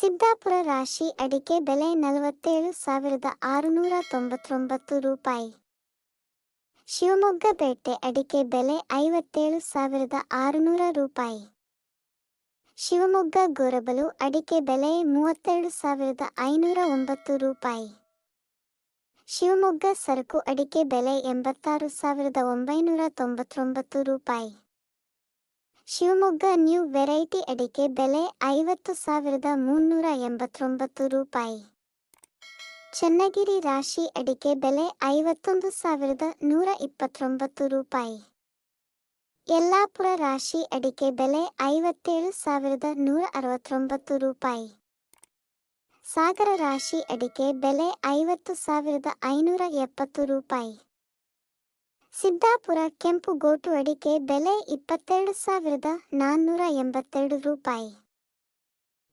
ಸಿದ್ದಾಪುರ ರಾಶಿ ಅಡಿಕೆ ಬೆಲೆ ನಲವತ್ತೇಳು ಸಾವಿರದ ಆರುನೂರ ತೊಂಬತ್ತೊಂಬತ್ತು ರೂಪಾಯಿ. ಶಿವಮೊಗ್ಗ ಪೇಟೆ ಅಡಿಕೆ ಬೆಲೆ ಐವತ್ತೇಳು ಸಾವಿರದ ಆರುನೂರ ರೂಪಾಯಿ. ಶಿವಮೊಗ್ಗ ಗೊರಬಲು ಅಡಿಕೆ ಬೆಲೆ ಮೂವತ್ತೆರಡು ಸಾವಿರದ ಐನೂರ ಒಂಬತ್ತು ರೂಪಾಯಿ. ಶಿವಮೊಗ್ಗ ಸರಕು ಅಡಿಕೆ ಬೆಲೆ ಎಂಬತ್ತಾರು ಸಾವಿರದ ಒಂಬೈನೂರ ತೊಂಬತ್ತೊಂಬತ್ತು ರೂಪಾಯಿ. ಶಿವಮೊಗ್ಗ ನ್ಯೂ ವೆರೈಟಿ ಅಡಿಕೆ ಬೆಲೆ ಐವತ್ತು ಸಾವಿರದ ಮುನ್ನೂರ ಎಂಬತ್ತೊಂಬತ್ತು ರೂಪಾಯಿ. ಚನ್ನಗಿರಿ ರಾಶಿ ಅಡಿಕೆ ಬೆಲೆ ಐವತ್ತೊಂದು ಸಾವಿರದ ನೂರ ಇಪ್ಪತ್ತೊಂಬತ್ತು ರೂಪಾಯಿ. ಯಲ್ಲಾಪುರ ರಾಶಿ ಅಡಿಕೆ ಬೆಲೆ ಐವತ್ತೇಳು ಸಾವಿರದ ನೂರ ಅರವತ್ತೊಂಬತ್ತು ರೂಪಾಯಿ. ಸಾಗರ ರಾಶಿ ಅಡಿಕೆ ಬೆಲೆ ಐವತ್ತು ಸಾವಿರದ ಐನೂರ ಎಪ್ಪತ್ತು ರೂಪಾಯಿ. ಸಿದ್ದಾಪುರ ಕೆಂಪು ಗೋಟು ಅಡಿಕೆ ಬೆಲೆ ಇಪ್ಪತ್ತೆರಡು ಸಾವಿರದ ನಾನ್ನೂರ ಎಂಬತ್ತೆರಡು ರೂಪಾಯಿ.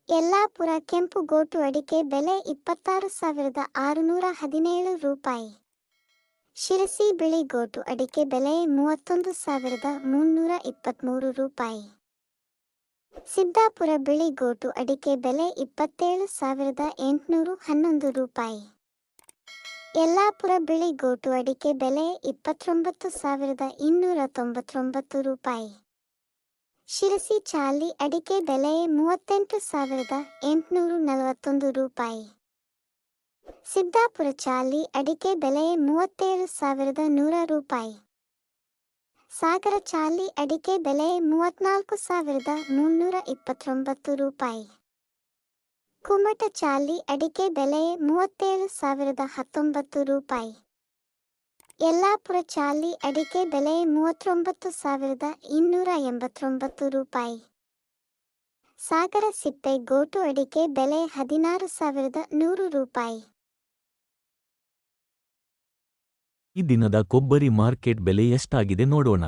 ಯಲ್ಲಾಪುರ ಕೆಂಪು ಗೋಟು ಅಡಿಕೆ ಬೆಲೆ ಇಪ್ಪತ್ತಾರು ಸಾವಿರದ ಆರುನೂರ ಹದಿನೇಳು ರೂಪಾಯಿ. ಶಿರಸಿ ಬಿಳಿ ಗೋಟು ಅಡಿಕೆ ಬೆಲೆ ಮೂವತ್ತೊಂದು ಸಾವಿರದ ಮುನ್ನೂರ ಇಪ್ಪತ್ತ್ಮೂರು ರೂಪಾಯಿ. ಸಿದ್ದಾಪುರ ಬಿಳಿ ಗೋಟು ಅಡಿಕೆ ಬೆಲೆ ಇಪ್ಪತ್ತೇಳು ಸಾವಿರದ ಎಂಟುನೂರು ಹನ್ನೊಂದು ರೂಪಾಯಿ. ಯಲ್ಲಾಪುರ ಬಿಳಿ ಗೋಟು ಅಡಿಕೆ ಬೆಲೆ ಇಪ್ಪತ್ತೊಂಬತ್ತು ಸಾವಿರದ ಇನ್ನೂರ ತೊಂಬತ್ತೊಂಬತ್ತು ರೂಪಾಯಿ. ಶಿರಸಿ ಚಾಲಿ ಅಡಿಕೆ ಬೆಲೆ ಮೂವತ್ತೆಂಟು ಸಾವಿರದ ಎಂಟುನೂರು ನಲವತ್ತೊಂದು ರೂಪಾಯಿ. ಸಿದ್ದಾಪುರ ಚಾಲಿ ಅಡಿಕೆ ಬೆಲೆ ಮೂವತ್ತೇಳು ಸಾವಿರದ ನೂರ ರೂಪಾಯಿ. ಸಾಗರ ಚಾಲಿ ಅಡಿಕೆ ಬೆಲೆ ಮೂವತ್ನಾಲ್ಕು ಸಾವಿರದ ಮುನ್ನೂರ ಇಪ್ಪತ್ತೊಂಬತ್ತು ರೂಪಾಯಿ. ಕುಮಟ ಚಾಲಿ ಅಡಿಕೆ ಬೆಲೆ ಮೂವತ್ತೇಳು ಸಾವಿರದ ಹತ್ತೊಂಬತ್ತು ರೂಪಾಯಿ. ಯಲ್ಲಾಪುರ ಚಾಲಿ ಅಡಿಕೆ ಬೆಲೆ ಮೂವತ್ತೊಂಬತ್ತು ಸಾವಿರದ ಇನ್ನೂರ ಎಂಬತ್ತೊಂಬತ್ತು ರೂಪಾಯಿ. ಸಾಗರ ಸಿಪ್ಪೆ ಗೋಟು ಅಡಿಕೆ ಬೆಲೆ ಹದಿನಾರು ಸಾವಿರದ ನೂರು ರೂಪಾಯಿ. ಈ ದಿನದ ಕೊಬ್ಬರಿ ಮಾರ್ಕೆಟ್ ಬೆಲೆ ಎಷ್ಟಾಗಿದೆ ನೋಡೋಣ.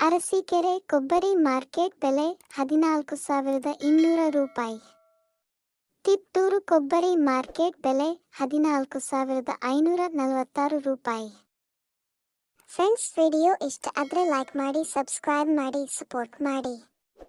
ಅರಸೀಕೆರೆ ಕೊಬ್ಬರಿ ಮಾರ್ಕೆಟ್ ಬೆಲೆ ಹದಿನಾಲ್ಕು ಸಾವಿರದ ಇನ್ನೂರ ರೂಪಾಯಿ. ತಿಪ್ಟೂರು ಕೊಬ್ಬರಿ ಮಾರ್ಕೆಟ್ ಬೆಲೆ ಹದಿನಾಲ್ಕು ಸಾವಿರದ ಐನೂರ ನಲವತ್ತಾರು ರೂಪಾಯಿ. ಫ್ರೆಂಡ್ಸ್, ವಿಡಿಯೋ ಇಷ್ಟ ಆದರೆ ಲೈಕ್ ಮಾಡಿ, ಸಬ್ಸ್ಕ್ರೈಬ್ ಮಾಡಿ, ಸಪೋರ್ಟ್ ಮಾಡಿ.